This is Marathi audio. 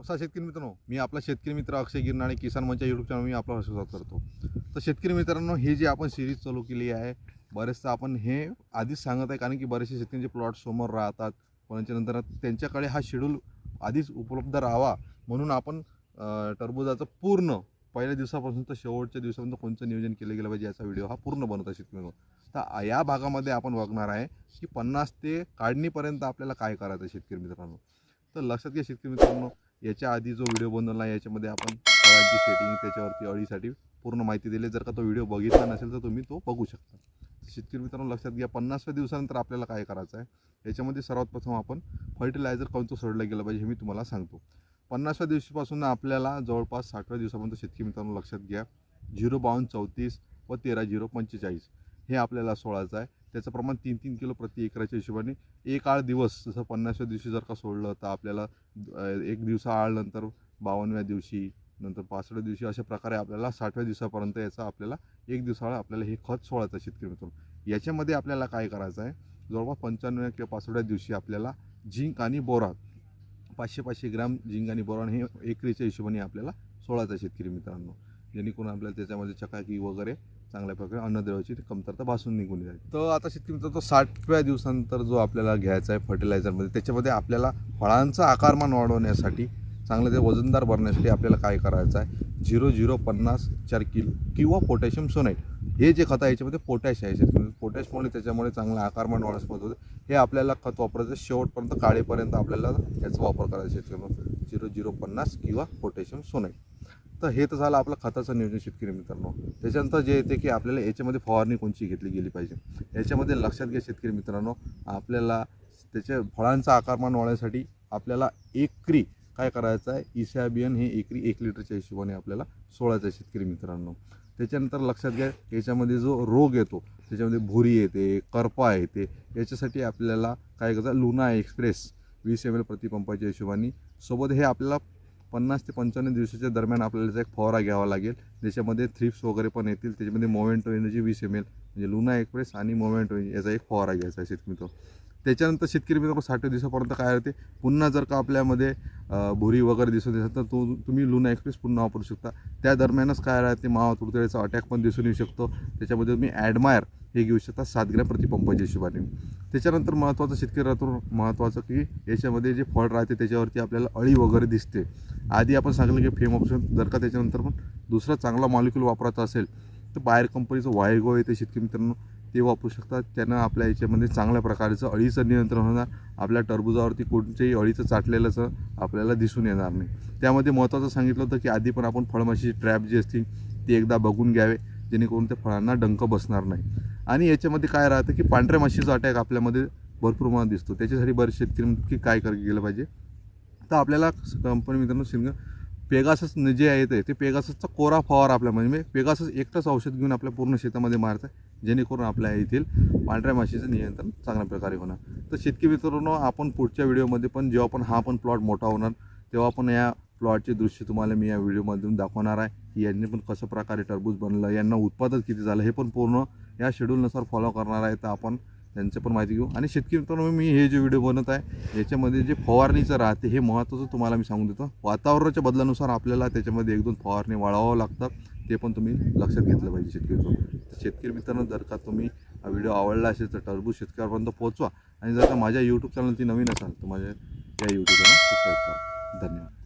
असा शेतकरी मित्रांनो मी आपला शेतकरी मित्र अक्षय गिरनाळे किसान मंच यूट्यूब चॅनल मी आपला स्वागत करतो. तर शेतकरी मित्रांनो ही जी आपण सिरीज चालू केली आहे बरेचसं आपण हे आधीच सांगत आहे कारण की बरेचसे शेतकऱ्यांचे प्लॉट समोर राहतात कोणाच्या नंतर त्यांच्याकडे हा शेड्यूल आधीच उपलब्ध राहावा म्हणून आपण टरबुजाचं पूर्ण पहिल्या दिवसापासून तर शेवटच्या दिवसापर्यंत कोणतं नियोजन केलं गेलं पाहिजे याचा व्हिडिओ हा पूर्ण बनत आहे शेतकरी तर या भागामध्ये आपण बघणार आहे की पन्नास ते काढणीपर्यंत आपल्याला काय करायचं आहे शेतकरी मित्रांनो. तर लक्षात घ्या शेतकरी मित्रांनो याच्या आधी जो व्हिडिओ बनवला आहे याच्यामध्ये आपण फळांची सेटिंग त्याच्यावरती अळीसाठी पूर्ण माहिती दिली. जर का तो व्हिडिओ बघितला नसेल तर तुम्ही तो बघू शकता. शेतकरी मित्रांनो लक्षात घ्या पन्नासव्या दिवसानंतर आपल्याला काय करायचं आहे? याच्यामध्ये सर्वात प्रथम आपण फर्टिलायझर कोणतं सोडलं गेलं पाहिजे हे मी तुम्हाला सांगतो. पन्नासव्या दिवशीपासून आपल्याला जवळपास साठव्या दिवसापर्यंत शेतकरी मित्रांनो लक्षात घ्या झिरो बावन्न चौतीस व तेरा झिरो पंचेचाळीस हे आपल्याला सोळायचं आहे. त्याचं प्रमाण तीन तीन किलो प्रति एकराच्या हिशोबाने. एक आळ दिवस जसं पन्नासव्या दिवशी जर का सोडलं तर आपल्याला एक दिवसा आळ नंतर बावन्नव्या दिवशी नंतर पाचव्या दिवशी अशा प्रकारे आपल्याला साठव्या दिवसापर्यंत याचा आपल्याला एक दिवसाळा आपल्याला हे खत सोडायचं शेतकरी मित्रांनो. याच्यामध्ये आपल्याला काय करायचं आहे? जवळपास पंच्याण्णव किंवा पाचव्या दिवशी आपल्याला झिंक आणि बोरान पाचशे पाचशे ग्राम झिंक आणि बोरान हे एकरीच्या हिशोबाने आपल्याला सोडायचं शेतकरी मित्रांनो. जेणेकरून आपल्याला त्याच्यामध्ये चकाकी वगैरे चांगल्या प्रकारे अन्नद्रव्याची कमतरता भासून निघून जाईल तर आता शेतकरी मित्र तो साठव्या दिवसानंतर जो आपल्याला घ्यायचा आहे फर्टिलायझरमध्ये त्याच्यामध्ये आपल्याला फळांचा आकारमान वाढवण्यासाठी चांगलं ते वजनदार भरण्यासाठी आपल्याला काय करायचं आहे? झिरो झिरो पन्नास चार किलो किंवा पोटॅशियम सोनाईट. हे जे खत आहे याच्यामध्ये पोटॅश आहे शेतकरी पोटॅशमुळे त्याच्यामुळे चांगलं आकारमान वाढण्यास मदत होते. हे आपल्याला खत वापरायचं शेवटपर्यंत काळेपर्यंत आपल्याला याचा वापर करायचा शेतकरी झिरो झिरो पन्नास किंवा पोटॅशियम सोनाईट. तर हे तर झालं आपलं खताचं नियोजन शेतकरी मित्रांनो. त्याच्यानंतर जे येते की आपल्याला याच्यामध्ये फवारणी कोणची घेतली गेली पाहिजे? याच्यामध्ये लक्षात घ्या शेतकरी मित्रांनो आपल्याला त्याच्या फळांचा आकारमान वाढण्यासाठी आपल्याला एकरी काय करायचं आहे? इसॅबियन हे एकरी एक लिटरच्या हिशोबाने आपल्याला सोळायचं आहे शेतकरी मित्रांनो. त्याच्यानंतर लक्षात घ्या याच्यामध्ये जो रोग येतो त्याच्यामध्ये भुरी येते करपा येते याच्यासाठी आपल्याला काय करायचं? लुना एक्सप्रेस वीस एम एल प्रतिपंपाच्या हिशोबाने. सोबत हे आपल्याला पन्नास ते पंचावन्न दिवसाच्या दरम्यान आपल्याला एक फवारा घ्यावा लागेल. ज्याच्यामध्ये थ्रिप्स वगैरे पण येतील. त्याच्यामध्ये मोमेंटो एनर्जी वीस एम एल म्हणजे लुना एक्सप्रेस आणि मोमेंटो याचा एक फवारा घ्यायचा आहे शेतकरी त्याच्यानंतर शेतकरी मित्र साठ दिवसापर्यंत काय होते? पुन्हा जर का आपल्यामध्ये भुरी वगैरे दिसून येतात तर तो तुम्ही लुना एक्सप्रेस पुन्हा वापरू शकता. त्या दरम्यानच काय राहते? मावा तुडतळेचा अटॅक पण दिसून येऊ शकतो. त्याच्यामध्ये तुम्ही ॲडमायर हे घेऊ शकता. सात ग्रॅम प्रतिपंपाच्या हिशोबाने. त्याच्यानंतर महत्त्वाचं शेतकरी राहतो महत्त्वाचं की याच्यामध्ये जे फळ राहते त्याच्यावरती आपल्याला अळी वगैरे दिसते. आधी आपण सांगितलं की फेम ऑप्शन जर का त्याच्यानंतर पण दुसरा चांगला मॉलिक्यूल वापरायचा असेल तर बाहेर कंपनीचं वायगो येते शेतकरी मित्रांनो. ते वापरू शकतात. त्यानं आपल्या याच्यामध्ये चांगल्या प्रकारचं अळीचं नियंत्रण होणार. आपल्या टरबुजावरती कोणत्याही अळीचं चाटलेलंचं आपल्याला दिसून येणार नाही. त्यामध्ये महत्त्वाचं सांगितलं होतं की आधी पण आपण फळमाशीची ट्रॅप जी असते ती एकदा बघून घ्यावे जेणेकरून त्या फळांना डंक बसणार नाही. आणि याच्यामध्ये काय राहतं की पांढऱ्या माशीचा अटॅक आपल्यामध्ये भरपूर प्रमाणात दिसतो. त्याच्यासाठी बरेच शेतकरी म्हणतात की काय कर गेलं पाहिजे? तर आपल्याला कंपनी मित्रांनो सिंग पेगासस जे आहे ते ते पेगाससचा कोरा फवार आपल्या म्हणजे पेगासस एकटंच औषध घेऊन आपल्या पूर्ण शेतामध्ये मारतं जेणेकरून आपल्या येथील पांढऱ्या माशीचं नियंत्रण चांगल्या प्रकारे होणार. तर शेतकी मित्रांनो आपण पुढच्या व्हिडिओमध्ये पण जेव्हा पण हा पण प्लॉट मोठा होणार तेव्हा पण या प्लॉटचे दृश्य तुम्हाला मी या व्हिडिओमधून दाखवणार आहे. की यांनी पण कसं प्रकारे टरबूज बनलं यांना उत्पादन किती झालं हे पण पूर्ण या शेड्यूलनुसार फॉलो करणार आहे. तर आपण त्यांचं पण माहिती घेऊ. आणि शेतकरी मित्रांनो मी हे जे व्हिडिओ बनत आहे याच्यामध्ये जे फवारणीचं राहते हे महत्त्वाचं तुम्हाला मी सांगून देतो. वातावरणाच्या बदलानुसार आपल्याला त्याच्यामध्ये एक दोन फवारणी वाळवावं लागतं. ते पण तुम्ही लक्षात घेतलं पाहिजे शेतकरी शेतकरी मित्रांनो जर का तुम्ही हा व्हिडिओ आवडला असेल तर टरबूज शेतकऱ्यापर्यंत पोहोचवा. आणि जर का माझ्या यूट्यूब चॅनल ती नवीन असाल तर माझ्या या यूट्यूब चॅनल सबस्क्राईब करा. धन्यवाद.